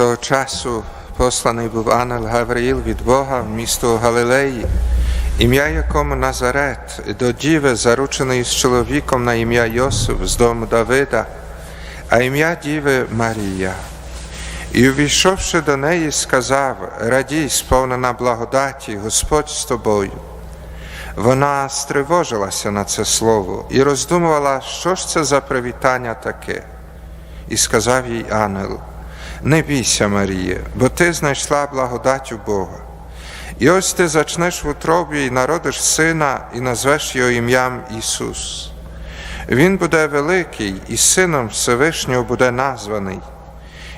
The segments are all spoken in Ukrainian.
Того часу посланий був ангел Гавриїл від Бога в місто Галилеї, ім'я якому Назарет, до діви, зарученої з чоловіком на ім'я Йосиф з дому Давида, а ім'я діви Марія. І увійшовши до неї, сказав: Радій, сповнена благодаті, Господь з тобою. Вона стривожилася на це слово і роздумувала, що ж це за привітання таке. І сказав їй ангел: Не бійся, Марія, бо ти знайшла благодать у Бога. І ось ти зачнеш в утробі і народиш сина, і назвеш його ім'ям Ісус. Він буде великий, і сином Всевишнього буде названий,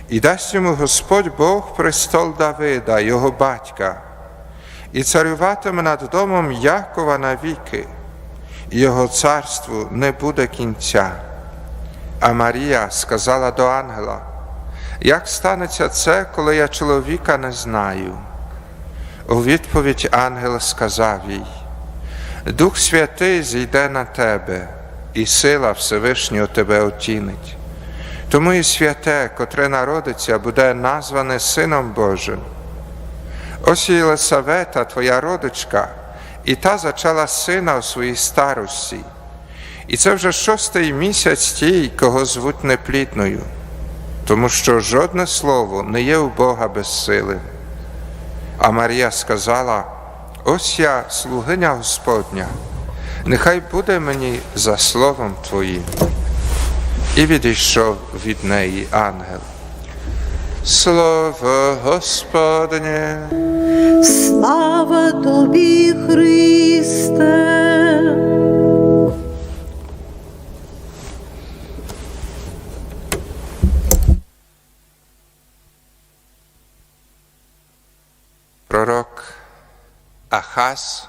і дасть йому Господь Бог престол Давида, його батька, і царюватиме над домом Якова навіки, і його царству не буде кінця. А Марія сказала до ангела, як станеться це, коли я чоловіка не знаю? У відповідь ангел сказав їй, Дух Святий зійде на тебе, і сила Всевишнього тебе отінить. Тому і святе, котре народиться, буде назване Сином Божим. Ось і Єлисавета, твоя родичка, і та зачала сина у своїй старості. І це вже шостий місяць тій, кого звуть неплідною, тому що жодне слово не є у Бога безсилим. А Марія сказала: Ось я, слугиня Господня, нехай буде мені за словом Твоїм. І відійшов від неї ангел. Слово Господнє. Слава тобі, Христе. Ахаз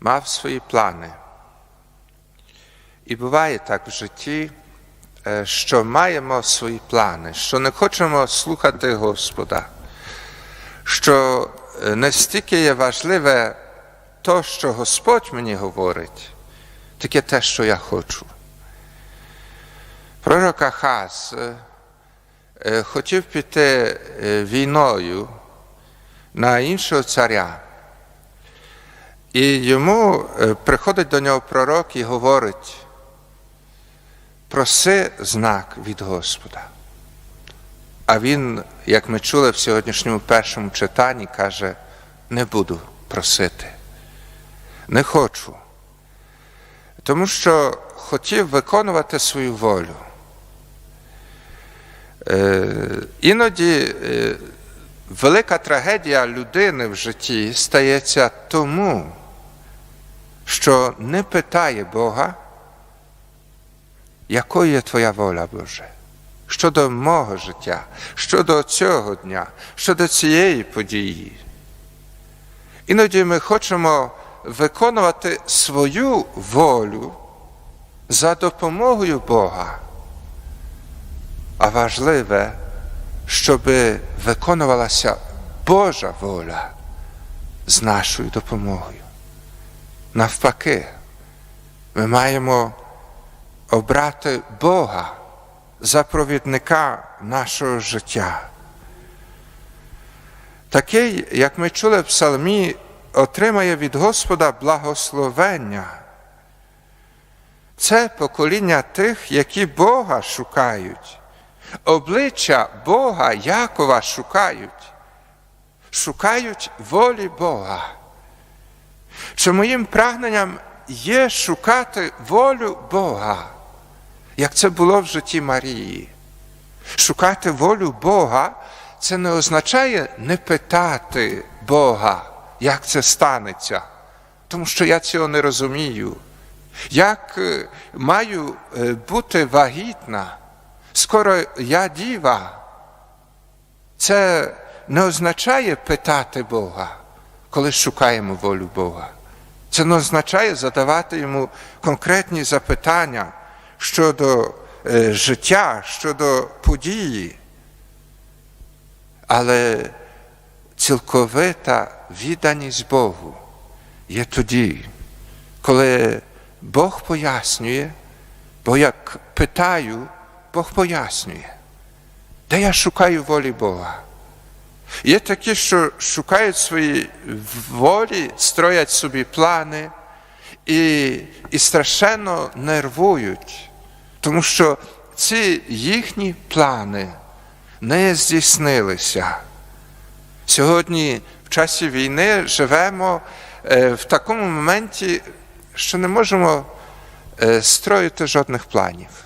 мав свої плани. І буває так в житті, е, що маємо свої плани, що не хочемо слухати Господа, що е, настільки є важливе то, що Господь мені говорить, таке те, що я хочу. Пророк Ахаз е, хотів піти війною на іншого царя. І йому е, приходить до нього пророк і говорить, проси знак від Господа. А він, як ми чули в сьогоднішньому першому читанні, каже, не буду просити, не хочу. Тому що хотів виконувати свою волю. Е, Іноді е, велика трагедія людини в житті стається тому, що не питає Бога, якою є Твоя воля, Боже, щодо мого життя, щодо цього дня, щодо цієї події. Іноді ми хочемо виконувати свою волю за допомогою Бога. А важливе, щоб виконувалася Божа воля з нашою допомогою. Навпаки, ми маємо обрати Бога за провідника нашого життя. Такий, як ми чули в псалмі, отримає від Господа благословення. Це покоління тих, які Бога шукають, обличчя Бога Якова шукають, шукають волі Бога. Чи моїм прагненням є шукати волю Бога, як це було в житті Марії. Шукати волю Бога це не означає не питати Бога, як це станеться, тому що я цього не розумію. Як е, маю е, бути вагітна, скоро я діва. Це не означає питати Бога, коли шукаємо волю Бога. Це не означає задавати йому конкретні запитання щодо е, життя, щодо події. Але цілковита відданість Богу є тоді, коли Бог пояснює, бо як питаю, Бог пояснює. Та я шукаю волі Бога. Є такі, що шукають свої волі, строять собі плани і, і страшенно нервують, тому що ці їхні плани не здійснилися. Сьогодні, в часі війни, живемо е, в такому моменті, що не можемо е, строїти жодних планів.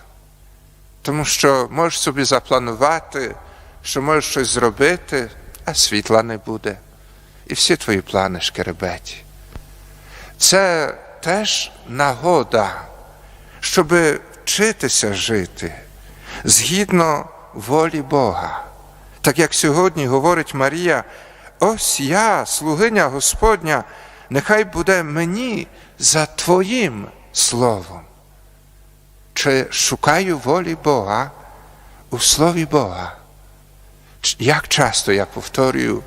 Тому що можеш собі запланувати, що можеш щось зробити, а світла не буде. І всі твої плани шкеребеті. Це теж нагода, щоб вчитися жити згідно волі Бога. Так як сьогодні говорить Марія, ось я, слугиня Господня, нехай буде мені за Твоїм словом. Чи шукаю волі Бога у Слові Бога? Як часто я повторюю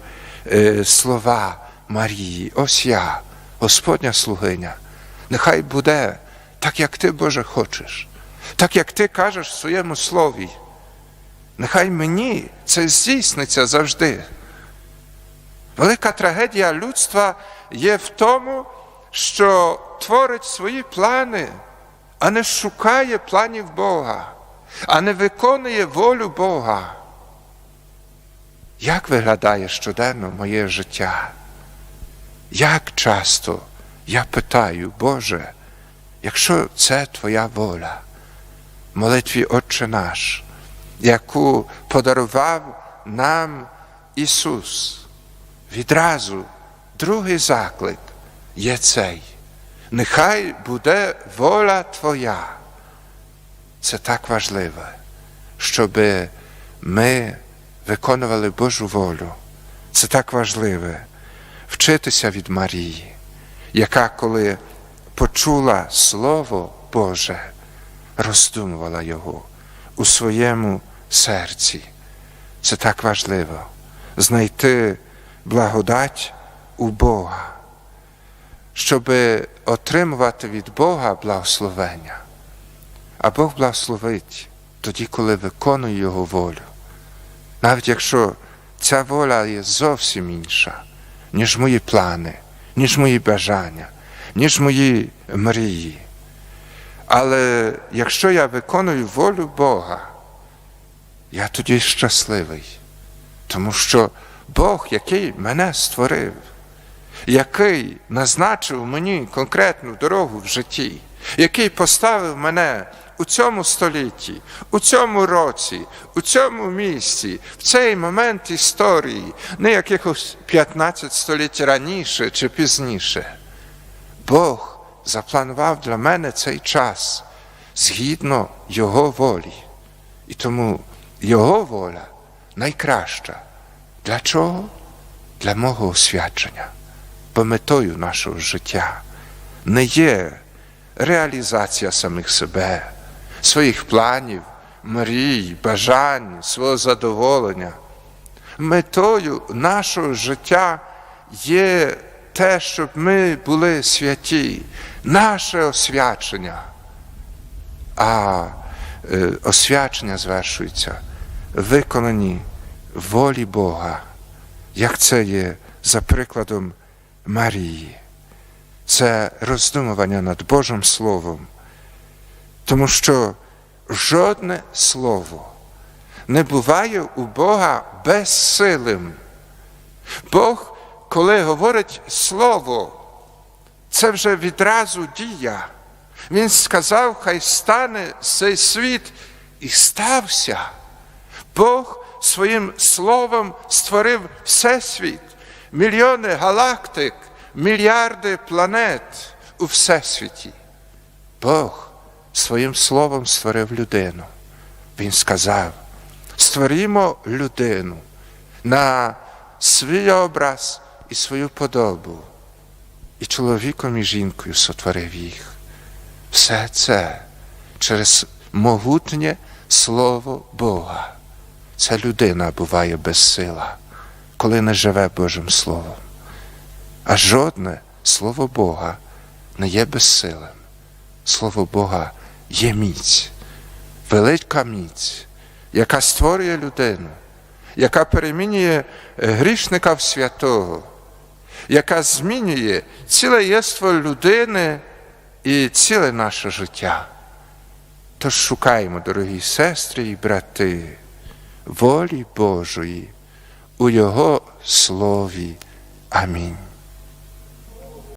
е, слова Марії, ось я, Господня слугиня, нехай буде так, як ти, Боже, хочеш, так як ти кажеш в своєму слові. Нехай мені це здійсниться завжди. Велика трагедія людства є в тому, що творить свої плани, а не шукає планів Бога, а не виконує волю Бога. Як виглядає щоденно моє життя? Як часто я питаю, Боже, якщо це Твоя воля, молитві Отче наш, яку подарував нам Ісус, відразу другий заклик є цей. Нехай буде воля Твоя. Це так важливо, щоб ми виконували Божу волю. Це так важливо вчитися від Марії, яка, коли почула Слово Боже, роздумувала його у своєму серці. Це так важливо знайти благодать у Бога, щоб отримувати від Бога благословення. А Бог благословить тоді, коли виконує Його волю. Навіть якщо ця воля є зовсім інша, ніж мої плани, ніж мої бажання, ніж мої мрії. Але якщо я виконую волю Бога, я тоді щасливий, тому що Бог, який мене створив, який назначив мені конкретну дорогу в житті, який поставив мене у цьому столітті, у цьому році, у цьому місці, в цей момент історії, не якихось 15 століть раніше чи пізніше. Бог запланував для мене цей час згідно Його волі. І тому Його воля найкраща. Для чого? Для мого освячення. Метою нашого життя не є реалізація самих себе, своїх планів, мрій, бажань, свого задоволення. Метою нашого життя є те, щоб ми були святі, наше освячення. А е, освячення звершується в виконанні волі Бога, як це є за прикладом Марії. Це роздумування над Божим Словом, тому що жодне слово не буває у Бога безсилим. Бог, коли говорить Слово, це вже відразу дія. Він сказав, хай стане цей світ і стався. Бог своїм словом створив Всесвіт, мільйони галактик, мільярди планет у Всесвіті. Бог своїм словом створив людину. Він сказав: створімо людину на свій образ і свою подобу. І чоловіком і жінкою сотворив їх. Все це через могутнє Слово Бога. Ця людина буває безсила, коли не живе Божим Словом. А жодне Слово Бога не є безсилим. Слово Бога є міць, велика міць, яка створює людину, яка перемінює е, грішника в святого, яка змінює ціле єство людини і ціле наше життя. Тож шукаємо, дорогі сестри і брати, волі Божої у Його слові. Амінь.